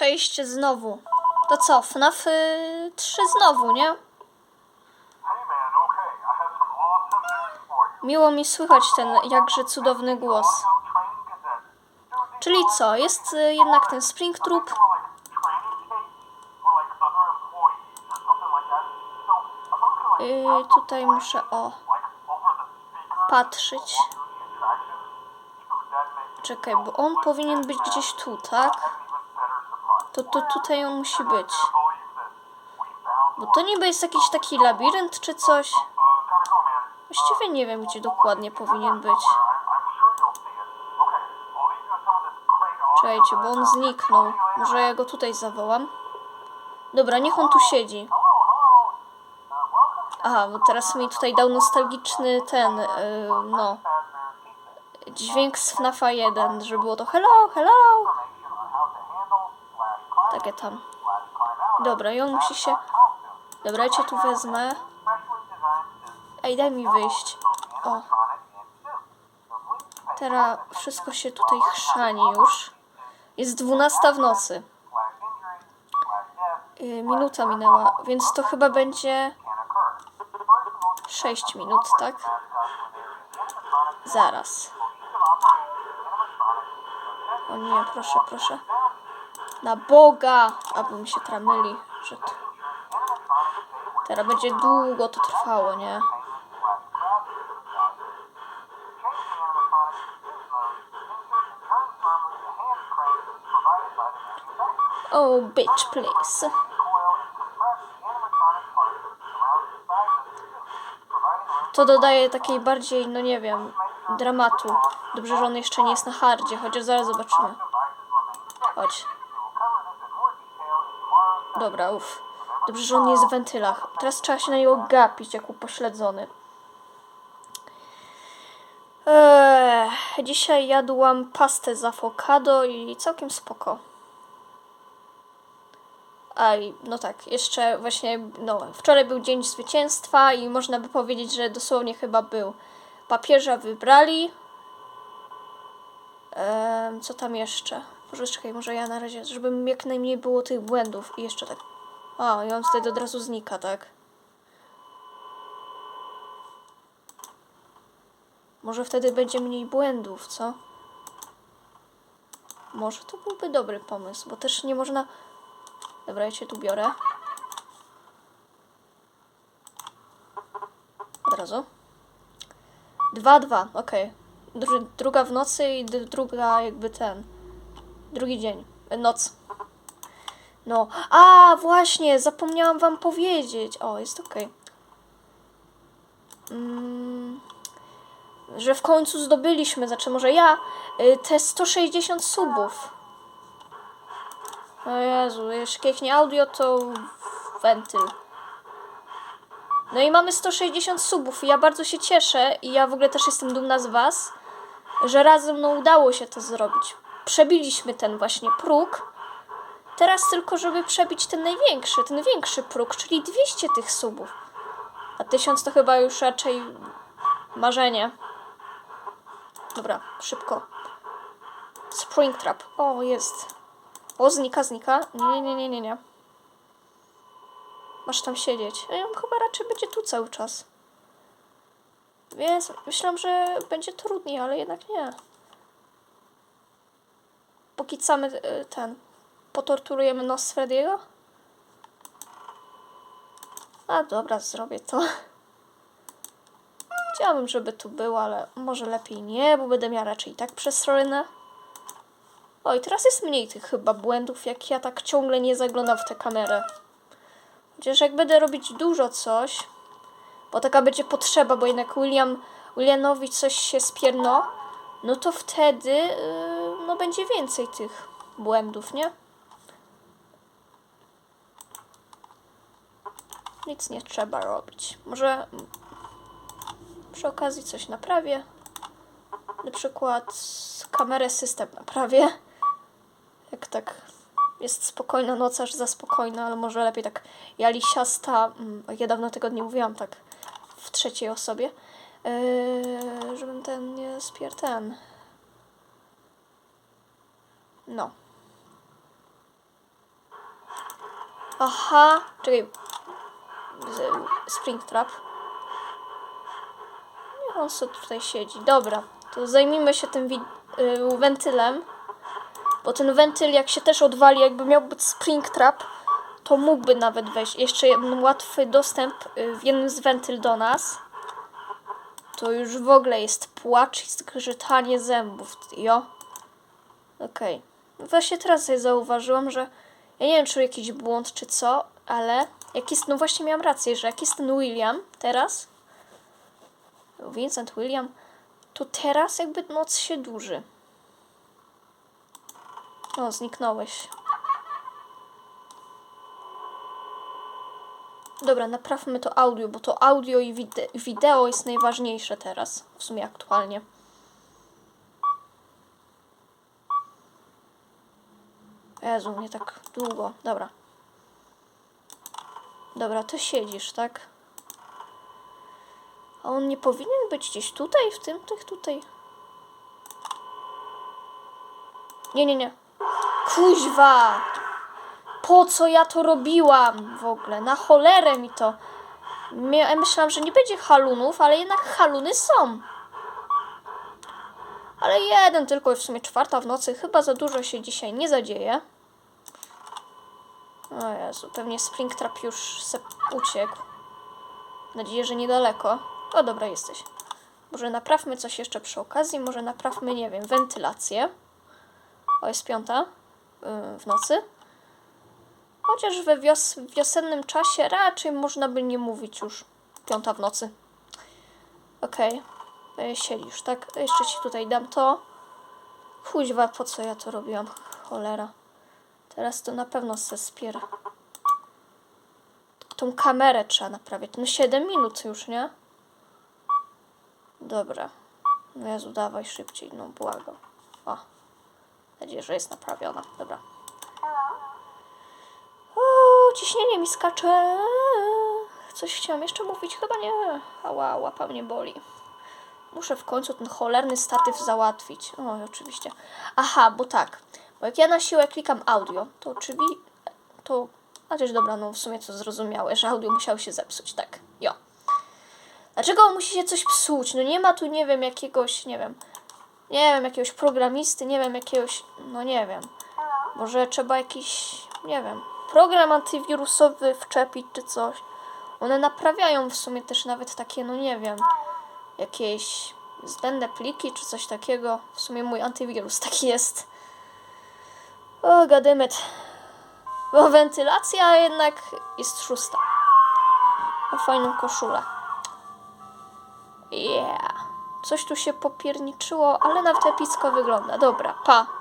cześć znowu. To co, FNAF y, 3 znowu, nie? Miło mi słychać ten jakże cudowny głos. Czyli co, jest y, jednak ten Spring Troop. were like training tapes for like other employees or something like that. So I thought we could like Y, tutaj muszę, o, patrzeć. Czekaj, bo on powinien być gdzieś tu, tak? To, to tutaj on musi być. Bo to niby jest jakiś taki labirynt czy coś. Właściwie nie wiem, gdzie dokładnie powinien być. Czekajcie, bo on zniknął. Może ja go tutaj zawołam. Dobra, niech on tu siedzi. Aha, bo teraz mi tutaj dał nostalgiczny ten, yy, no, dźwięk z FNAFa 1, że było to hello, hello. Takie tam. Dobra, on musi się... Dobra, ja cię tu wezmę. Ej, daj mi wyjść. O. Teraz wszystko się tutaj chrzani już. Jest 12 w nocy. Yy, minuta minęła, więc to chyba będzie 6 minut, tak? Zaraz. O nie, proszę, proszę. Na Boga! Aby mi się tramyli, że. Teraz będzie długo to trwało, nie? Oh, bitch, please. To dodaje takiej bardziej, no nie wiem, dramatu. Dobrze, że on jeszcze nie jest na hardzie, chociaż zaraz zobaczymy. Chodź. Dobra, uff. Dobrze, że on jest w wentylach. Teraz trzeba się na niego gapić, jak upośledzony. Eee, dzisiaj jadłam pastę z awokado i całkiem spoko. A no tak, jeszcze właśnie, no, wczoraj był Dzień Zwycięstwa i można by powiedzieć, że dosłownie chyba był. Papieża wybrali. Em, co tam jeszcze? Może czekaj, może ja na razie, żeby jak najmniej było tych błędów i jeszcze tak. A, i on wtedy od razu znika, tak? Może wtedy będzie mniej błędów, co? Może to byłby dobry pomysł, bo też nie można... Dobra, ja cię tu biorę. Od razu. Dwa, dwa, okej. Dru- Druga w nocy i druga jakby ten. Drugi dzień. E, Noc. No. A, właśnie, zapomniałam wam powiedzieć. O, jest okej. Mm, że w końcu zdobyliśmy, znaczy może ja, y, te 160 subów. O Jezu, jeśli kiechnie audio, to wentyl. No i mamy 160 subów i ja bardzo się cieszę i ja w ogóle też jestem dumna z was, że razem no udało się to zrobić. Przebiliśmy ten właśnie próg. Teraz tylko, żeby przebić ten największy, ten większy próg, czyli 200 tych subów. A 1000 to chyba już raczej marzenie. Dobra, szybko. Springtrap. O, jest. O, znika, znika. Nie, nie, nie, nie, nie. Masz tam siedzieć. Ej, on chyba raczej będzie tu cały czas. Więc myślałam, że będzie trudniej, ale jednak nie. Pokicamy y, ten. Potorturujemy nos Frediego? A dobra, zrobię to. Chciałabym, żeby tu było, ale może lepiej nie, bo będę miała raczej i tak przesrojne. O, i teraz jest mniej tych chyba błędów, jak ja tak ciągle nie zaglądam w tę kamerę. Chociaż jak będę robić dużo coś, bo taka będzie potrzeba, bo jednak William, Williamowi coś się spierno, no to wtedy yy, no będzie więcej tych błędów, nie? Nic nie trzeba robić. Może przy okazji coś naprawię. Na przykład kamerę system naprawię. Jak tak jest spokojna noc, aż za spokojna, ale może lepiej tak ja lisiasta, mm, ja dawno tego nie mówiłam tak w trzeciej osobie, yy, żebym ten nie spier ten. No. Aha, czekaj. Springtrap. Niech on sobie tutaj siedzi. Dobra, to zajmijmy się tym wi- y, wentylem. Bo ten wentyl, jak się też odwali, jakby miał być Springtrap, to mógłby nawet wejść. Jeszcze jeden łatwy dostęp y, w jednym z wentyl do nas. To już w ogóle jest płacz i zgrzytanie zębów. Jo. Okej. Właśnie teraz sobie zauważyłam, że ja nie wiem, czy jakiś błąd, czy co, ale jak jest, no właśnie miałam rację, że jak jest ten William teraz, Vincent William, to teraz jakby noc się dłuży. O, zniknąłeś. Dobra, naprawmy to audio, bo to audio i wide- wideo jest najważniejsze teraz, w sumie aktualnie. Jezu, nie tak długo. Dobra. Dobra, ty siedzisz, tak? A on nie powinien być gdzieś tutaj, w tym, tych tutaj. Nie, nie, nie. Kuźwa! Po co ja to robiłam w ogóle? Na cholerę mi to. Mia- Myślałam, że nie będzie halunów, ale jednak haluny są. Ale jeden tylko, w sumie czwarta w nocy. Chyba za dużo się dzisiaj nie zadzieje. O Jezu, pewnie Springtrap już se uciekł. Nadzieję, że niedaleko. O, dobra, jesteś. Może naprawmy coś jeszcze przy okazji. Może naprawmy, nie wiem, wentylację. O, jest piąta yy, w nocy. Chociaż we wios wiosennym czasie raczej można by nie mówić już piąta w nocy. Okej. Okay. Siedzisz, tak? Jeszcze ci tutaj dam to. Kuźwa, po co ja to robiłam? Cholera. Teraz to na pewno se spier. Tą kamerę trzeba naprawiać. No 7 minut już, nie? Dobra. No Jezu, dawaj szybciej, no błagam. O. Nadzieję, że jest naprawiona. Dobra. O, ciśnienie mi skacze. Coś chciałam jeszcze mówić? Chyba nie. Ała, łapa mnie boli. Muszę w końcu ten cholerny statyw załatwić. O, oczywiście. Aha, bo tak. Bo jak ja na siłę klikam audio, to oczywiście... To... A też dobra, no w sumie to zrozumiałe, że audio musiało się zepsuć, tak. Jo. Dlaczego musi się coś psuć? No nie ma tu, nie wiem, jakiegoś, nie wiem... Nie wiem, jakiegoś programisty, nie wiem, jakiegoś... No nie wiem. Może trzeba jakiś, nie wiem, program antywirusowy wczepić czy coś. One naprawiają w sumie też nawet takie, no nie wiem, jakieś zbędne pliki czy coś takiego. W sumie mój antywirus taki jest. O, gadymet. Bo wentylacja jednak jest szósta. Ma fajną koszulę. Yeah. Coś tu się popierniczyło, ale nawet epicko wygląda. Dobra, pa.